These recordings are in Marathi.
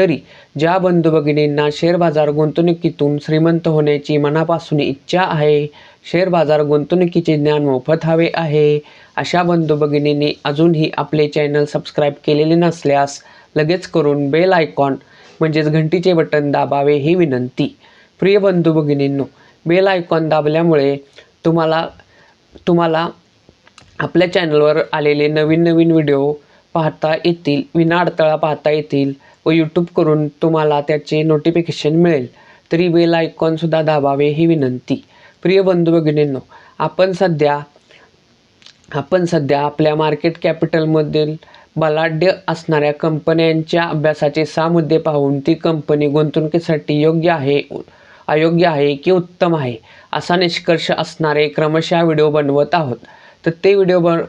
तरी ज्या बंधू भगिनींना शेअर बाजार गुंतवणुकीतून श्रीमंत होण्याची मनापासून इच्छा आहे शेअर बाजार गुंतवणुकीचे ज्ञान मोफत हवे आहे अशा बंधू भगिनींनी अजूनही आपले चॅनल सबस्क्राईब केलेले नसल्यास लगेच करून बेल आयकॉन म्हणजेच घंटीचे बटन दाबावे ही विनंती. प्रिय बंधू भगिनींनो बेल आयकॉन दाबल्यामुळे तुम्हाला तुम्हाला आपल्या चॅनलवर आलेले नवीन नवीन व्हिडिओ पाहता येतील विनाअडथळा पाहता येतील व यूट्यूब करून तुम्हाला त्याचे नोटिफिकेशन मिळेल. तरी बेल आयकॉनसुद्धा दाबावे ही विनंती. प्रिय बंधू भगिनींनो आपण सध्या आपण सध्या आपल्या मार्केट कॅपिटलमधील बलाढ्य असणाऱ्या कंपन्यांच्या अभ्यासाचे सहा मुद्दे पाहून ती कंपनी गुंतवणुकीसाठी योग्य आहे अयोग्य आहे की उत्तम आहे असा निष्कर्ष असणारे क्रमशः व्हिडिओ बनवत आहोत. तर ते व्हिडिओ बन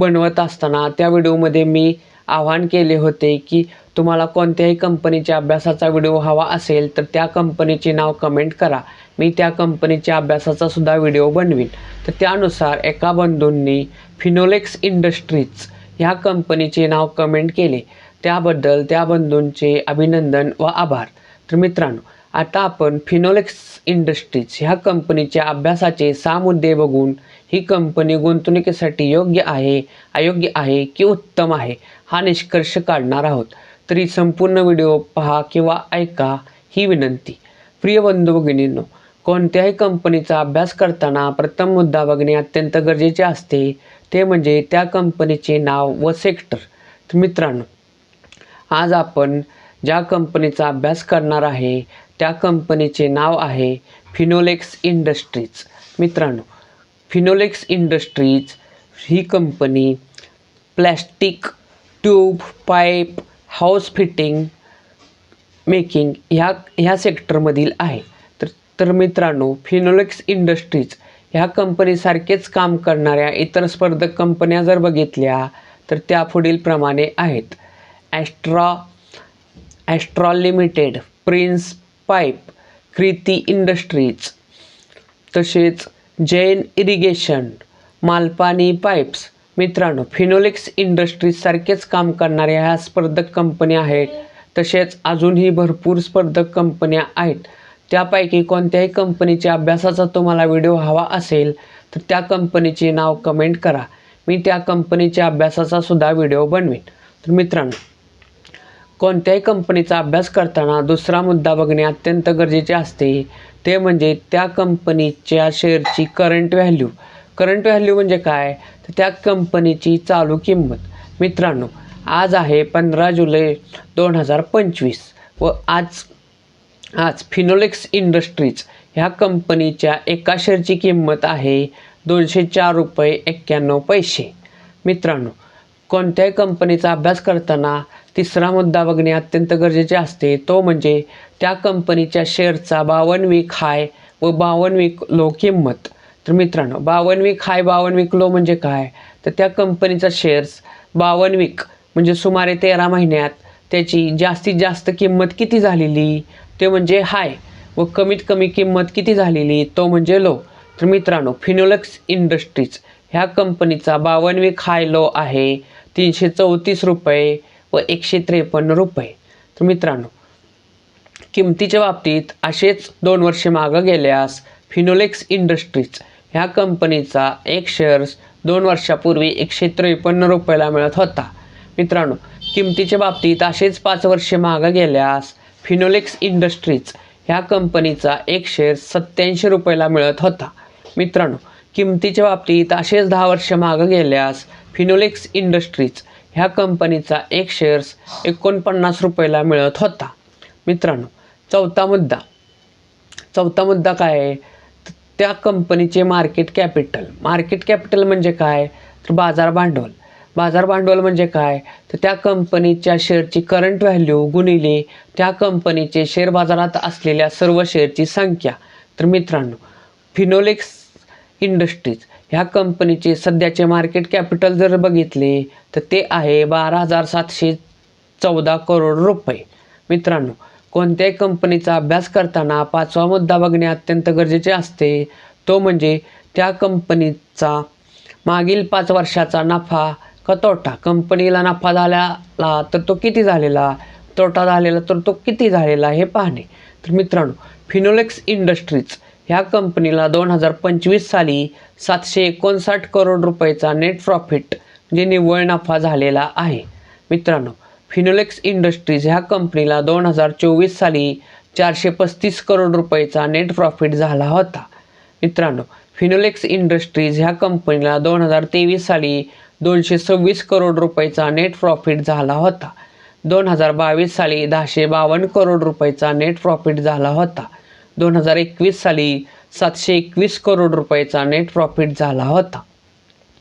बनवत असताना त्या व्हिडिओमध्ये मी आवाहन केले होते की तुम्हाला कोणत्याही कंपनीच्या अभ्यासाचा व्हिडिओ हवा असेल तर त्या कंपनीचे नाव कमेंट करा. मी त्या कंपनीच्या अभ्यासाचा सुद्धा व्हिडिओ बनवीन. तर त्यानुसार एका बंधूंनी फिनोलेक्स इंडस्ट्रीज ह्या कंपनीचे नाव कमेंट केले. त्याबद्दल त्या बंधूंचे अभिनंदन व आभार. तर मित्रांनो आता आपण फिनोलेक्स इंडस्ट्रीज ह्या कंपनीच्या अभ्यासाचे सहा मुद्दे बघून ही कंपनी गुंतवणुकीसाठी योग्य आहे अयोग्य आहे की उत्तम आहे हा निष्कर्ष काढणार आहोत. तरी संपूर्ण व्हिडिओ पहा किंवा ऐका ही विनंती. प्रिय बंधू भगिनींनो कोणत्याही कंपनीचा अभ्यास करताना प्रथम मुद्दा बघणे अत्यंत गरजेचे असते. ते म्हणजे त्या कंपनीचे नाव व सेक्टर. तर मित्रांनो आज आपण ज्या कंपनीचा अभ्यास करणार आहे त्या कंपनीचे नाव आहे फिनोलेक्स इंडस्ट्रीज. मित्रांनो फिनोलेक्स इंडस्ट्रीज ही company plastic tube pipe house fitting making ह्या ह्या सेक्टरमधील आहे. तर तर मित्रांनो फिनोलेक्स इंडस्ट्रीज ह्या कंपनीसारखेच काम करणाऱ्या इतर स्पर्धक कंपन्या जर बघितल्या तर त्या पुढील प्रमाणे आहेत. Astra Astral limited Prince pipe Kriti industries तसेच जैन इरिगेशन मालपानी पाईप्स. मित्रांनो फिनोलिक्स इंडस्ट्रीजसारखेच काम करणाऱ्या ह्या स्पर्धक कंपन्या आहेत. तसेच अजूनही भरपूर स्पर्धक कंपन्या आहेत. त्यापैकी कोणत्याही कंपनीच्या अभ्यासाचा तुम्हाला व्हिडिओ हवा असेल तर त्या कंपनीचे नाव कमेंट करा. मी त्या कंपनीच्या अभ्यासाचा सुद्धा व्हिडिओ बनवेन. तर मित्रांनो कोणत्याही कंपनीचा अभ्यास करताना दुसरा मुद्दा बघणे अत्यंत गरजेचे असते. ते म्हणजे त्या कंपनीच्या शेअरची करंट व्हॅल्यू करंट व्हॅल्यू म्हणजे काय? तर त्या कंपनीची चालू किंमत. मित्रांनो आज आहे पंधरा जुलै दोन हजार पंचवीस व आज आज फिनोलेक्स इंडस्ट्रीज ह्या कंपनीच्या एका शेअरची किंमत आहे दोनशे चार रुपये एक्क्याण्णव पैसे. मित्रांनो कोणत्याही कंपनीचा अभ्यास करताना तिसरा मुद्दा बघणे अत्यंत गरजेचे असते. तो म्हणजे त्या कंपनीच्या शेअरचा बावन्न वीक हाय व बावन्न वीक लो किंमत. तर मित्रांनो बावन्न वीक हाय बावन्न वीक लो म्हणजे काय? तर त्या कंपनीचा शेअर्स बावन्न वीक म्हणजे सुमारे तेरा महिन्यात त्याची जास्तीत जास्त किंमत किती झालेली? ते म्हणजे हाय व कमीत कमी किंमत किती झालेली? तो म्हणजे लो. तर मित्रांनो फिनोलेक्स इंडस्ट्रीज ह्या कंपनीचा बावन्न वीक हाय लो आहे. तीनशे चौतीस रुपये व एकशे त्रेपन्न रुपये. तर मित्रांनो किमतीच्या बाबतीत असेच दोन वर्षे मागं गेल्यास फिनोलेक्स इंडस्ट्रीज ह्या कंपनीचा एक शेअर्स दोन वर्षापूर्वी एकशे त्रेपन्न रुपयाला मिळत होता. मित्रांनो किमतीच्या बाबतीत असेच पाच वर्षे मागं गेल्यास फिनोलेक्स इंडस्ट्रीज ह्या कंपनीचा एक शेअर सत्याऐंशी रुपयाला मिळत होता. मित्रांनो किमतीच्या बाबतीत असेच दहा वर्ष मागं गेल्यास फिनोलेक्स इंडस्ट्रीज ह्या कंपनीचा एक शेअर्स एकोणपन्नास रुपयाला मिळत होता. मित्रांनो चौथा मुद्दा. चौथा मुद्दा काय आहे? तर त्या कंपनीचे मार्केट कॅपिटल मार्केट कॅपिटल म्हणजे काय? तर बाजार भांडवल. बाजार भांडवल म्हणजे काय? तर त्या कंपनीच्या शेअरची करंट व्हॅल्यू गुणिले त्या कंपनीचे शेअर बाजारात असलेल्या सर्व शेअरची संख्या. तर मित्रांनो फिनोलेक्स इंडस्ट्रीज ह्या कंपनीचे सध्याचे मार्केट कॅपिटल जर बघितले तर ते आहे बारा हजार सातशे चौदा करोड रुपये. मित्रांनो कोणत्याही कंपनीचा अभ्यास करताना पाचवा मुद्दा बघणे अत्यंत गरजेचे असते. तो म्हणजे त्या कंपनीचा मागील पाच वर्षाचा नफा का तोटा कंपनीला नफा झालेला तर तो किती झालेला? तोटा झालेला तर तो किती झालेला? हे पाहणे. तर मित्रांनो फिनोलेक्स इंडस्ट्रीज ह्या कंपनीला दोन हजार पंचवीस साली सातशे एकोणसाठ करोड रुपयाचा नेट प्रॉफिट म्हणजे निव्वळ नफा झालेला आहे. मित्रांनो फिनोलेक्स इंडस्ट्रीज ह्या कंपनीला दोन हजार चोवीस साली चारशे पस्तीस करोड रुपयाचा नेट प्रॉफिट झाला होता. मित्रांनो फिनोलेक्स इंडस्ट्रीज ह्या कंपनीला दोन हजार तेवीस साली दोनशे सव्वीस करोड रुपयाचा नेट प्रॉफिट झाला होता. दोन हजार बावीस साली दहाशे बावन्न करोड रुपयाचा नेट प्रॉफिट झाला होता. दोन हजार एकवीस साली सातशे एकवीस करोड रुपयाचा नेट प्रॉफिट झाला होता.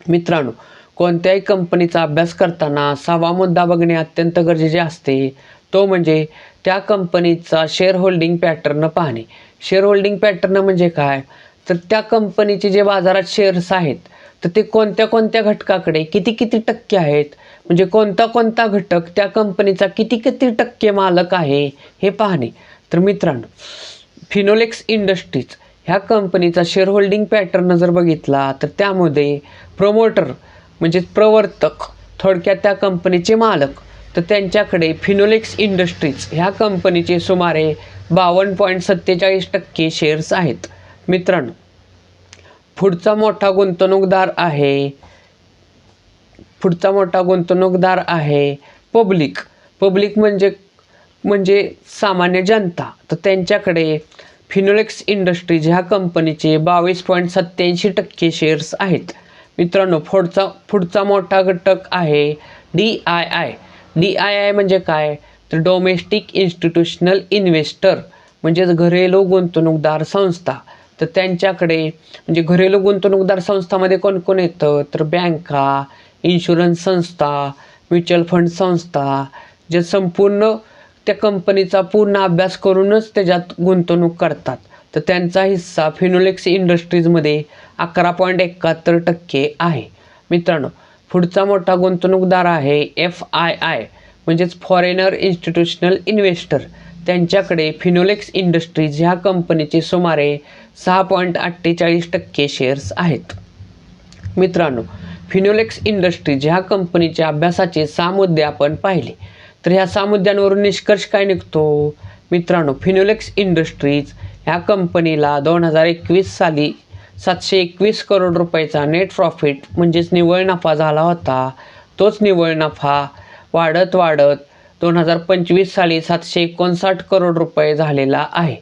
मित्रांनो कोणत्याही कंपनीचा अभ्यास करताना सहावा मुद्दा बघणे अत्यंत गरजेचे असते. तो म्हणजे त्या कंपनीचा शेअर होल्डिंग पॅटर्न पाहणे. शेअर होल्डिंग पॅटर्न म्हणजे काय? तर त्या कंपनीचे जे बाजारात शेअर्स आहेत तर ते कोणत्या कोणत्या घटकाकडे किती किती टक्के आहेत? म्हणजे कोणता कोणता घटक त्या कंपनीचा किती किती टक्के मालक आहे हे पाहणे. तर मित्रांनो फिनोलेक्स इंडस्ट्रीज ह्या कंपनीचा शेअर होल्डिंग पॅटर्न जर बघितला तर त्यामध्ये प्रमोटर म्हणजे प्रवर्तक थोडक्यात त्या कंपनीचे मालक तर त्यांच्याकडे फिनोलेक्स इंडस्ट्रीज ह्या कंपनीचे सुमारे बावन्न पॉईंट सत्तेचाळीस टक्के शेअर्स आहेत. मित्रांनो पुढचा मोठा गुंतवणूकदार आहे पुढचा मोठा गुंतवणूकदार आहे पब्लिक. पब्लिक म्हणजे म्हणजे सामान्य जनता. तर त्यांच्याकडे फिनोलेक्स इंडस्ट्रीज ह्या कंपनीचे बावीस पॉईंट सत्त्याऐंशी टक्के शेअर्स आहेत. मित्रांनो पुढचा पुढचा मोठा घटक आहे D I I D I I म्हणजे काय? तर डोमेस्टिक इन्स्टिट्यूशनल इन्व्हेस्टर म्हणजेच घरेलू गुंतवणूकदार संस्था. तर त्यांच्याकडे म्हणजे घरेलू गुंतवणूकदार संस्थामध्ये कोण कोण येतं? तर बँका इन्शुरन्स संस्था म्युच्युअल फंड संस्था जे संपूर्ण त्या कंपनीचा पूर्ण अभ्यास करूनच त्याच्यात गुंतवणूक करतात. तर त्यांचा हिस्सा फिनोलेक्स इंडस्ट्रीजमध्ये अकरा पॉईंट एकाहत्तर टक्के आहे. मित्रांनो पुढचा मोठा गुंतवणूकदार आहे एफ आय आय म्हणजेच फॉरेनर इन्स्टिट्यूशनल इन्व्हेस्टर. त्यांच्याकडे फिनोलेक्स इंडस्ट्रीज ह्या कंपनीचे सुमारे सहा पॉईंट अठ्ठेचाळीस टक्के शेअर्स आहेत. मित्रांनो फिनोलेक्स इंडस्ट्रीज ह्या कंपनीच्या अभ्यासाचे सहा मुद्दे आपण पाहिले. तर ह्या सहा मुद्द्यांवरून निष्कर्ष काय निघतो? मित्रांनो फिनोलेक्स इंडस्ट्रीज ह्या कंपनीला दोन हजार एकवीस साली सातशे एकवीस करोड रुपयाचा नेट प्रॉफिट म्हणजेच निव्वळ नफा झाला होता. तोच निव्वळ नफा वाढत वाढत दोन हजार पंचवीस साली सातशे एकोणसाठ करोड रुपये झालेला आहे.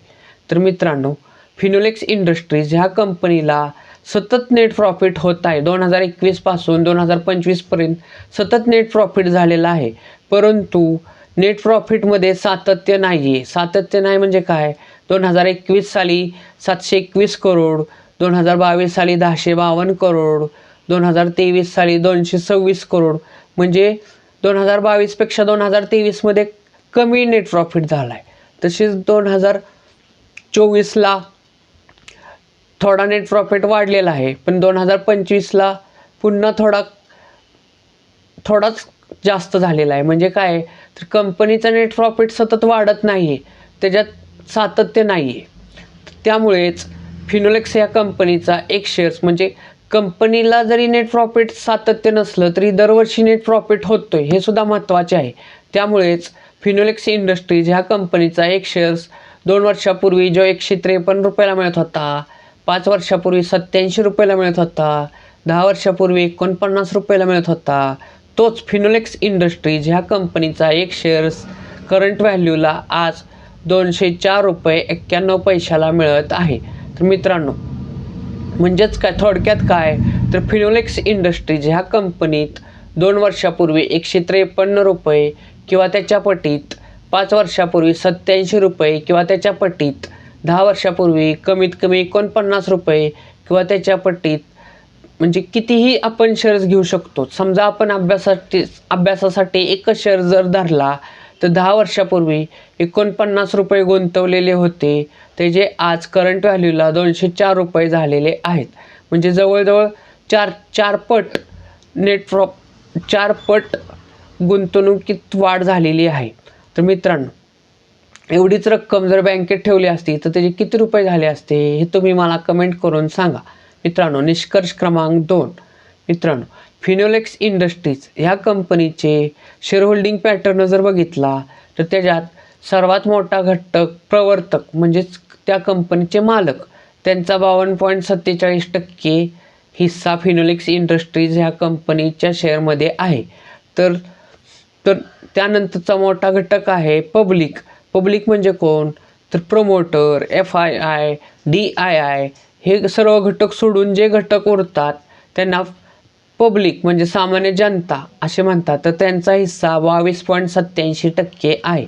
तर मित्रांनो फिनोलेक्स इंडस्ट्रीज ह्या कंपनीला सतत नेट प्रॉफिट होत आहे. दोन हजार एकवीसपासून दोन हजार पंचवीसपर्यंत सतत नेट प्रॉफिट झालेला आहे. परंतु नेट प्रॉफिटमध्ये सातत्य नाही आहे सातत्य नाही म्हणजे काय? दोन हजार एकवीस साली सातशे एकवीस करोड दोन हजार बावीस साली दहाशे बावन्न करोड दोन हजार तेवीस साली दोनशे सव्वीस करोड. म्हणजे दोन हजार बावीसपेक्षा दोन हजार तेवीसमध्ये कमी नेट प्रॉफिट झाला आहे तसेच दोन हजार चोवीसला थोडा नेट प्रॉफिट वाढलेला आहे. पण दोन हजार पंचवीसला पुन्हा थोडा थोडाच जास्त झालेला आहे. म्हणजे काय तर कंपनीचा नेट प्रॉफिट सतत वाढत नाही आहे त्याच्यात सातत्य नाही आहे त्यामुळेच फिनोलेक्स या कंपनीचा एक शेअर्स म्हणजे कंपनीला जरी नेट प्रॉफिट सातत्य नसलं तरी दरवर्षी नेट प्रॉफिट होतोय. हे सुद्धा महत्त्वाचे आहे. त्यामुळेच फिनोलेक्स इंडस्ट्रीज ह्या कंपनीचा एक शेअर्स दोन वर्षापूर्वी जो एकशे त्रेपन्न रुपयाला मिळत होता पाच वर्षापूर्वी सत्याऐंशी रुपयाला मिळत होता दहा वर्षापूर्वी एकोणपन्नास रुपयाला मिळत होता तोच फिनोलेक्स इंडस्ट्रीज ह्या कंपनीचा एक शेअर्स करंट व्हॅल्यूला आज दोनशे चार रुपये एक्क्याण्णव पैशाला मिळत आहे. तर मित्रांनो म्हणजेच काय थोडक्यात काय? तर फिनोलेक्स इंडस्ट्रीज ह्या कंपनीत दोन वर्षापूर्वी एकशे त्रेपन्न रुपये किंवा त्याच्या पटीत पाच वर्षापूर्वी सत्याऐंशी रुपये किंवा त्याच्या पटीत दहा वर्षापूर्वी कमीत कमी एकोणपन्नास रुपये किंवा त्याच्या पटीत म्हणजे कितीही आपण शेअर्स घेऊ शकतो. समजा आपण अभ्यासासाठी अभ्यासासाठी एकच शेअर जर धरला तर दहा वर्षापूर्वी एकोणपन्नास रुपये गुंतवलेले होते. ते जे आज करंट व्हॅल्यूला दोनशे चार रुपये झालेले आहेत. म्हणजे जवळजवळ चार चार पट नेट प्रॉप चार पट गुंतवणुकीत वाढ झालेली आहे. तर मित्रांनो एवढीच रक्कम जर बँकेत ठेवली असती तर त्याचे किती रुपये झाले असते हे तुम्ही मला कमेंट करून सांगा. मित्रांनो निष्कर्ष क्रमांक दोन. मित्रांनो फिनोलेक्स इंडस्ट्रीज ह्या कंपनीचे शेअर होल्डिंग पॅटर्न जर बघितला तर त्याच्यात सर्वात मोठा घटक प्रवर्तक म्हणजेच त्या कंपनीचे मालक त्यांचा बावन्न पॉईंट सत्तेचाळीस टक्के हिस्सा फिनोलेक्स इंडस्ट्रीज ह्या कंपनीच्या शेअरमध्ये आहे. तर तर त्यानंतरचा मोठा घटक आहे पब्लिक पब्लिक म्हणजे कोण? तर promoter F I I D I I हे सर्व घटक सोडून जे घटक उरतात त्यांना पब्लिक म्हणजे सामान्य जनता असे म्हणतात. तर त्यांचा हिस्सा बावीस पॉईंट सत्याऐंशी टक्के आहे.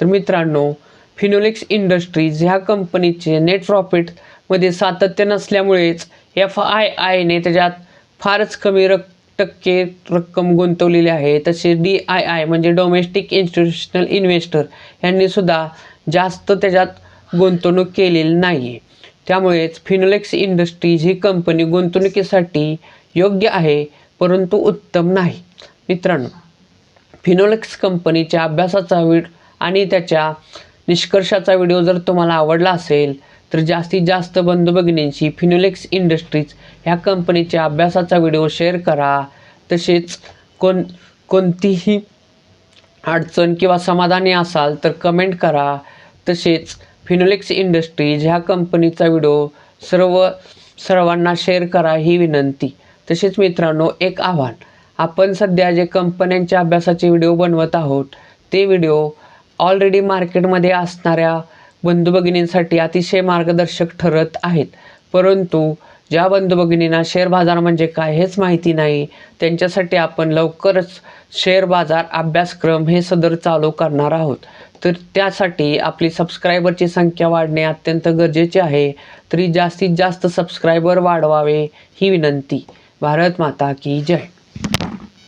तर मित्रांनो फिनोलेक्स इंडस्ट्रीज ह्या कंपनीचे नेट प्रॉफिटमध्ये सातत्य नसल्यामुळेच एफ आय आयने त्याच्यात फारच कमी रक टक्के रक्कम गुंतवलेली आहे. तसे डी आय आय म्हणजे डोमेस्टिक इन्स्टिट्यूशनल इन्व्हेस्टर यांनी सुद्धा जास्त त्याच्यात गुंतवणूक केलेली नाही आहे त्यामुळेच फिनोलेक्स इंडस्ट्रीज ही कंपनी गुंतवणुकीसाठी योग्य आहे परंतु उत्तम नाही. मित्रांनो फिनोलेक्स कंपनीच्या अभ्यासाचा व्हिड आणि त्याच्या निष्कर्षाचा व्हिडिओ जर तुम्हाला आवडला असेल तर जास्तीत जास्त बंधू भगिनींशी फिनोलेक्स इंडस्ट्रीज ह्या कंपनीच्या अभ्यासाचा व्हिडिओ शेअर करा. तसेच कोण कोणतीही अडचण किंवा समाधानी असाल तर कमेंट करा. तसेच फिनोलेक्स इंडस्ट्रीज ह्या कंपनीचा व्हिडिओ सर्व सर्वांना शेअर करा ही विनंती. तसेच मित्रांनो एक आव्हान. आपण सध्या जे कंपन्यांच्या अभ्यासाचे व्हिडिओ बनवत आहोत ते व्हिडिओ ऑलरेडी मार्केटमध्ये असणाऱ्या बंधू भगिनींसाठी अतिशय मार्गदर्शक ठरत आहेत. परंतु ज्या बंधू भगिनींना शेअर बाजार म्हणजे काय हेच माहिती नाही त्यांच्यासाठी आपण लवकरच शेअर बाजार अभ्यासक्रम हे सदर चालू करणार आहोत. तर त्यासाठी आपली सबस्क्रायबरची संख्या वाढणे अत्यंत गरजेचे आहे. तरी जास्तीत जास्त सबस्क्रायबर वाढवावे ही विनंती. भारत माता की जय.